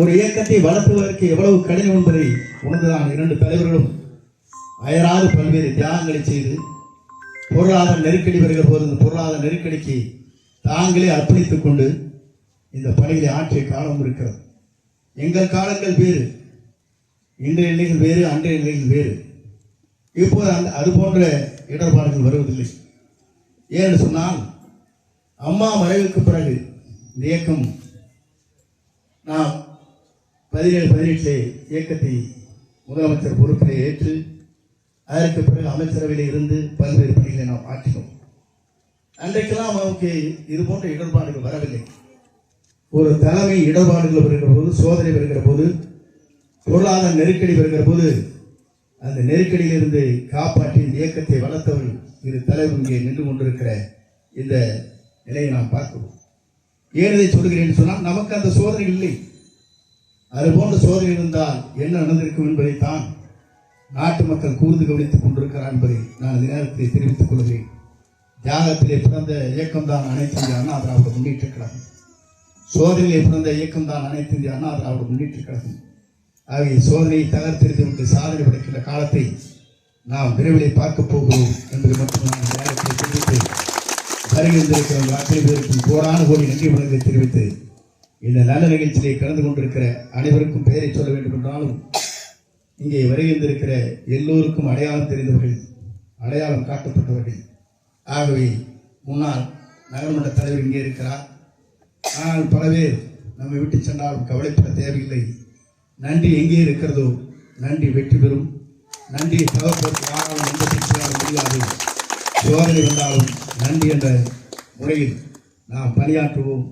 ஒரு இயக்கத்தை வளர்த்துவதற்கு எவ்வளவு கடினம் என்பதை உணர்ந்துதான் இரண்டு தலைவர்களும் அயராது பல்வேறு தியாகங்களை செய்து பொருளாதார நெருக்கடி வருகிற போது இந்த பொருளாதார நெருக்கடிக்கு தாங்களே அர்ப்பணித்துக் கொண்டு இந்த பணிகளை ஆற்றிய காலம் இருக்கிறது. எங்கள் காலங்கள் வேறு இன்றைய நிலைகள் வேறு அன்றைய நிலைகள் வேறு. இப்போது அந்த அது போன்ற இடர்பாடுகள் வருவதில்லை. ஏன்னு சொன்னால் அம்மா மறைவுக்கு பிறகு இந்த இயக்கம் பதினேழு பதினெட்டிலே இயக்கத்தை முதலமைச்சர் பொறுப்பிலே ஏற்று அதற்கு பிறகு அமைச்சரவையில் இருந்து பல்வேறு பணிகளை நாம் ஆற்றினோம். அன்றைக்கெல்லாம் நமக்கு இது போன்ற இடர்பாடுகள் வரவில்லை. ஒரு தலைமை இடர்பாடுகள் வருகிற போது சோதனை வருகிற போது பொருளாதார நெருக்கடி வருகிற போது அந்த நெருக்கடியிலிருந்து காப்பாற்றி இந்த இயக்கத்தை வளர்த்தவள் இரு தலைவர் இங்கே நின்று கொண்டிருக்கிற இந்த நிலையை நாம் பார்க்கிறோம். ஏன் இதை சொல்கிறேன் சொன்னால் நமக்கு அந்த சோதனை இல்லை. அது போன்ற சோதனை இருந்தால் என்ன நடந்திருக்கும் என்பதைத்தான் நாட்டு மக்கள் கூர்ந்து கவனித்துக் கொண்டிருக்கிறார் என்பதை நான் இந்த நேரத்தில் தெரிவித்துக் கொள்கிறேன். தியாகத்திலே பிறந்த இயக்கம்தான் அனைத்து இந்திய அண்ணா திராவிட முன்னேற்ற கழகம். சோதனையிலே பிறந்த இயக்கம்தான் அனைத்து இந்திய அண்ணா திராவிட முன்னேற்ற கழகம். ஆகிய சோதனையை தகர்த்தெறிந்து கொண்டு சாதனை படைக்கின்ற காலத்தை நாம் விரைவில் பார்க்க போகிறோம் என்பதை மட்டும் நான் இந்த நேரத்தில் தெரிவித்து வருகின்றிருக்கிற அத்தனை பேருக்கும் கோடான கோடி நன்றி வணக்கத்தை தெரிவித்து இந்த நல்ல நிகழ்ச்சியிலே கலந்து கொண்டிருக்கிற அனைவருக்கும் பெயரை சொல்ல வேண்டும் என்றாலும் இங்கே வருகின்றிருக்கிற எல்லோருக்கும் அடையாளம் தெரிந்தவர்கள் அடையாளம் காட்டப்பட்டவர்கள். ஆகவே முன்னாள் நகரமன்ற தலைவர் இங்கே இருக்கிறார். ஆனால் பல பேர் நம்மை விட்டு சென்றாலும் கவலைப்பட தேவையில்லை. நன்றி எங்கே இருக்கிறதோ நன்றி வெற்றி பெறும். நன்றி தகப்பதற்கு யாராலும் எந்த சக்தியாலும் முடியாது. சோதனை வந்தாலும் நன்றி என்ற முறையில் நாம் பணியாற்றுவோம்.